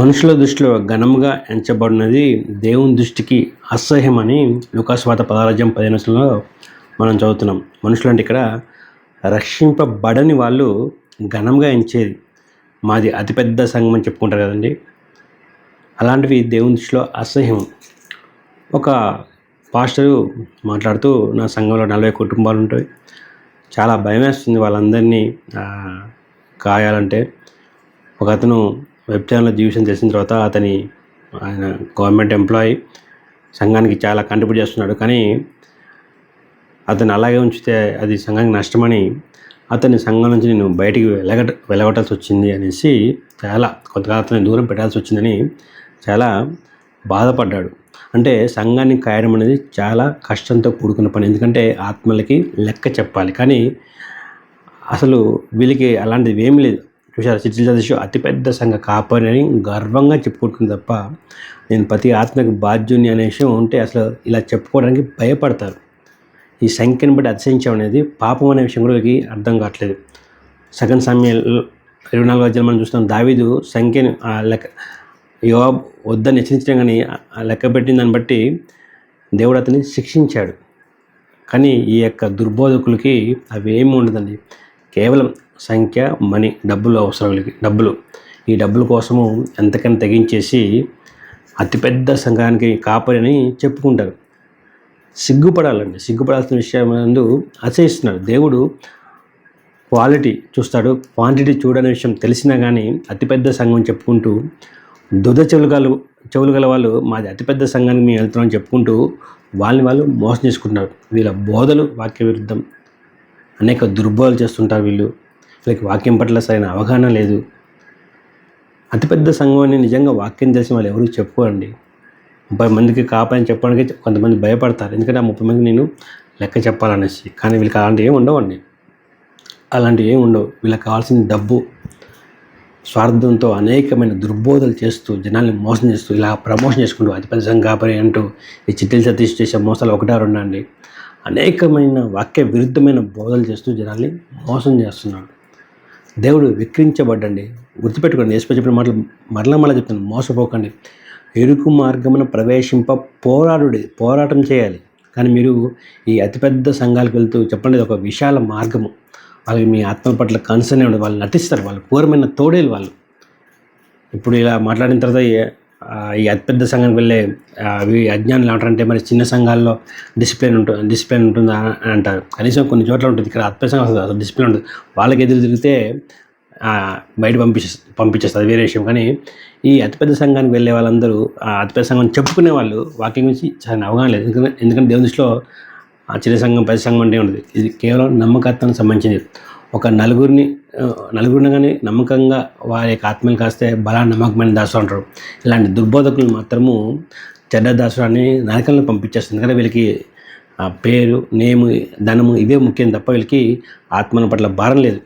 మనుషుల దృష్టిలో ఘనముగా ఎంచబడినది దేవుని దృష్టికి అసహ్యమని లుకాస్వాత పదారాజ్యం పదిహేనులో మనం చదువుతున్నాం. మనుషులు అంటే ఇక్కడ రక్షింపబడని వాళ్ళు ఘనంగా ఎంచేది. మాది అతిపెద్ద సంఘం అని చెప్పుకుంటారు కదండి. అలాంటివి దేవుని దృష్టిలో అసహ్యం. ఒక పాస్టరు మాట్లాడుతూ నా సంఘంలో నలభై కుటుంబాలు ఉంటాయి. చాలా భయం వేస్తుంది వాళ్ళందరినీ కాయాలంటే. ఒక అతను వెబ్ ఛానల్లో జీవితం తెలిసిన తర్వాత అతని ఆయన గవర్నమెంట్ ఎంప్లాయీ సంఘానికి చాలా కంట్రిబ్యూట్ చేస్తున్నాడు. కానీ అతను అలాగే ఉంచితే అది సంఘానికి నష్టమని అతని సంఘం నుంచి నేను బయటికి వెలగట వెలగటాల్సి వచ్చింది అనేసి చాలా కొంతకాలం అతని దూరం పెట్టాల్సి వచ్చిందని చాలా బాధపడ్డాడు. అంటే సంఘాన్ని కాయడం అనేది చాలా కష్టంతో కూడుకున్న పని. ఎందుకంటే ఆత్మలకి లెక్క చెప్పాలి. కానీ అసలు వీళ్ళకి అలాంటిది ఏమీ లేదు. చూసారా చిట్టిల అతిపెద్ద సంఘ కాపరిని గర్వంగా చెప్పుకుంటుంది తప్ప నేను ప్రతి ఆత్మకి బాధ్యుని అనే విషయం ఉంటే అసలు ఇలా చెప్పుకోవడానికి భయపడతారు. ఈ సంఖ్యను బట్టి అతిశయించడం అనేది పాపం అనే విషయం కూడా వీళ్ళకి అర్థం కావట్లేదు. సగన్ సమయాలు ఇరవై నాలుగు అధ్యాయం మనం చూస్తాం దావీదు సంఖ్యను ఆ లెక్క యువ వద్దని హెచ్చరించడం కానీ ఆ లెక్క పెట్టిన దాన్ని బట్టి దేవుడు అతన్ని శిక్షించాడు. కానీ ఈ యొక్క దుర్బోధకులకి అవి ఏమి ఉండదండి. కేవలం సంఖ్య మనీ డబ్బులు అవసరం డబ్బులు. ఈ డబ్బుల కోసము ఎంతకని తెగించేసి అతిపెద్ద సంఘానికి కాపరిని చెప్పుకుంటారు. సిగ్గుపడాలండి. సిగ్గుపడాల్సిన విషయం నందు అసహిస్తున్నాడు దేవుడు క్వాలిటీ చూస్తాడు. క్వాంటిటీ చూడని విషయం తెలిసినా కానీ అతిపెద్ద సంఘం చెప్పుకుంటూ దుద చెవులు గల చెవులు గల వాళ్ళు మాది అతిపెద్ద సంఘానికి మేము వెళ్తున్నామని చెప్పుకుంటూ వాళ్ళని వాళ్ళు మోసం చేసుకుంటున్నారు. వీళ్ళ బోధలు వాక్య విరుద్ధం అనేక దుర్బోధలు చేస్తుంటారు వీళ్ళు. వీళ్ళకి వాక్యం పట్ల సరైన అవగాహన లేదు. అతిపెద్ద సంఘం అని నిజంగా వాక్యం తెలిసిన వాళ్ళు ఎవరికి చెప్పుకోండి ముప్పై మందికి కాపని చెప్పడానికి కొంతమంది భయపడతారు. ఎందుకంటే ఆ ముప్పై మందికి నేను లెక్క చెప్పాలనేసి. కానీ వీళ్ళకి అలాంటివి ఏమి ఉండవండి. అలాంటివి ఏమి ఉండవు. వీళ్ళకి కావాల్సిన డబ్బు. స్వార్థంతో అనేకమైన దుర్బోధలు చేస్తూ జనాల్ని మోసం చేస్తూ ఇలా ప్రమోషన్ చేసుకుంటూ అతిపెద్ద సంఘాపరి అంటూ ఈ చిట్టిలు సతీష్ చేసే మోసాలు ఒకటా రెండా అండి అనేకమైన వాక్య విరుద్ధమైన బోధలు చేస్తూ జనాల్ని మోసం చేస్తున్నాడు. దేవుడు విక్రించబడ్డండి. గుర్తుపెట్టుకోండి యేసు చెప్పిన మాటలు మరలా మరలా చెప్తాను మోసపోకండి. ఎరుకు మార్గమున ప్రవేశింప పోరాడుడి పోరాటం చేయాలి. కానీ మీరు ఈ అతిపెద్ద సంఘాలకు వెళ్తూ చెప్పండి ఇది ఒక విశాల మార్గము. వాళ్ళకి మీ ఆత్మ పట్ల కన్సర్న్ ఉండదు వాళ్ళు నటిస్తారు వాళ్ళు పూర్వమైన తోడేలు వాళ్ళు. ఇప్పుడు ఇలా మాట్లాడిన తర్వాత ఈ- అతిపెద్ద సంఘానికి వెళ్ళే అవి అజ్ఞానులు ఏమంటారంటే మరి చిన్న సంఘాల్లో డిసిప్లిన్ ఉంటుంది డిసిప్లిన్ ఉంటుందా అని అంటారు. కనీసం కొన్ని చోట్ల ఉంటుంది. ఇక్కడ అతిపెద్ద సంఘం అసలు డిసిప్లిన్ ఉంటుంది వాళ్ళకి ఎదురు తిరిగితే బయట పంపించే పంపించేస్తారు వేరే విషయం. కానీ ఈ అతిపెద్ద సంఘానికి వెళ్ళే వాళ్ళందరూ ఆ అతిపెద్ద సంఘం చెప్పుకునే వాళ్ళు వాకింగ్ గురించి చాలా అవగాహన లేదు. ఎందుకంటే ఎందుకంటే దేవుని దృష్టిలో ఆ చిన్న సంఘం పెద్ద సంఘం అంటే ఉండదు. ఇది కేవలం నమ్మకత్వానికి సంబంధించింది. ఒక నలుగురిని నలుగురిని కానీ నమ్మకంగా వారి యొక్క ఆత్మలు కాస్తే బలా నమ్మకమైన దాసుడు అంటారు. ఇలాంటి దుర్బోధకులు మాత్రము చెడ్డ దాసులు అని నరకంలో పంపించేస్తుంది ఎందుకంటే వీళ్ళకి ఆ పేరు నేము ధనము ఇవే ముఖ్యం తప్ప వీళ్ళకి ఆత్మల పట్ల భారం లేదు.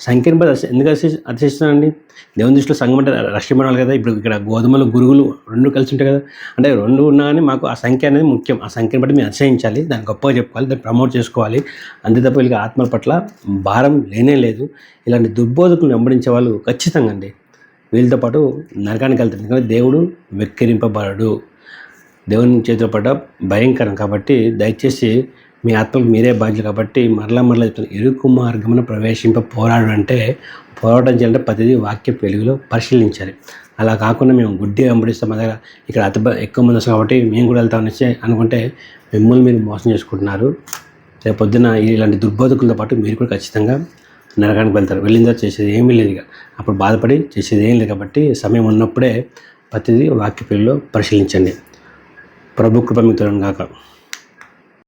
సంఖ్యను బట్టి ఎందుకు అతి అతిశిస్తున్నానండి దేవుని దృష్టిలో సంఘం అంటే రక్షించబడాలి కదా. ఇప్పుడు ఇక్కడ గోధుమలు గురుగులు రెండు కలిసి ఉంటాయి కదా. అంటే రెండు ఉన్నా కానీ మాకు ఆ సంఖ్య అనేది ముఖ్యం. ఆ సంఖ్యను బట్టి మేము అతిశయించాలి దాన్ని గొప్పగా చెప్పుకోవాలి. దాన్ని ప్రమోట్ చేసుకోవాలి. అంతే తప్ప వీళ్ళకి ఆత్మల పట్ల భారం లేనే లేదు. ఇలాంటి దుర్బోధకులను వెంబడించే వాళ్ళు ఖచ్చితంగా అండి. వీళ్ళతో పాటు నరకానికి వెళ్తారు. ఎందుకంటే దేవుడు వెక్కిరింపబడడు. దేవుని చేతిలో పడ్డ భయంకరం. కాబట్టి దయచేసి మీ ఆత్మకు మీరే బాధ్యులు కాబట్టి మరలా మరలా చెప్తాను ఇరుకు మార్గమున ప్రవేశింప పోరాడు అంటే పోరాటం చేయాలంటే ప్రతిదీ వాక్య వెలుగులో పరిశీలించాలి. అలా కాకుండా మేము గుడ్డి వెంబడిస్తాం. మా దగ్గర ఇక్కడ అతి ఎక్కువ మంది వస్తాం కాబట్టి మేము కూడా వెళ్తామని అనుకుంటే మిమ్మల్ని మీరు మోసం చేసుకుంటున్నారు. రేపు పొద్దున ఇలాంటి దుర్బోధకులతో పాటు మీరు కూడా ఖచ్చితంగా నరకానికి వెళ్తారు. వెళ్ళిన తర్వాత చేసేది ఏమీ లేదు ఇక. అప్పుడు బాధపడి చేసేది ఏం లేదు కాబట్టి సమయం ఉన్నప్పుడే ప్రతిదీ వాక్య పెళ్ళిలో పరిశీలించండి. ప్రభు కృప కాక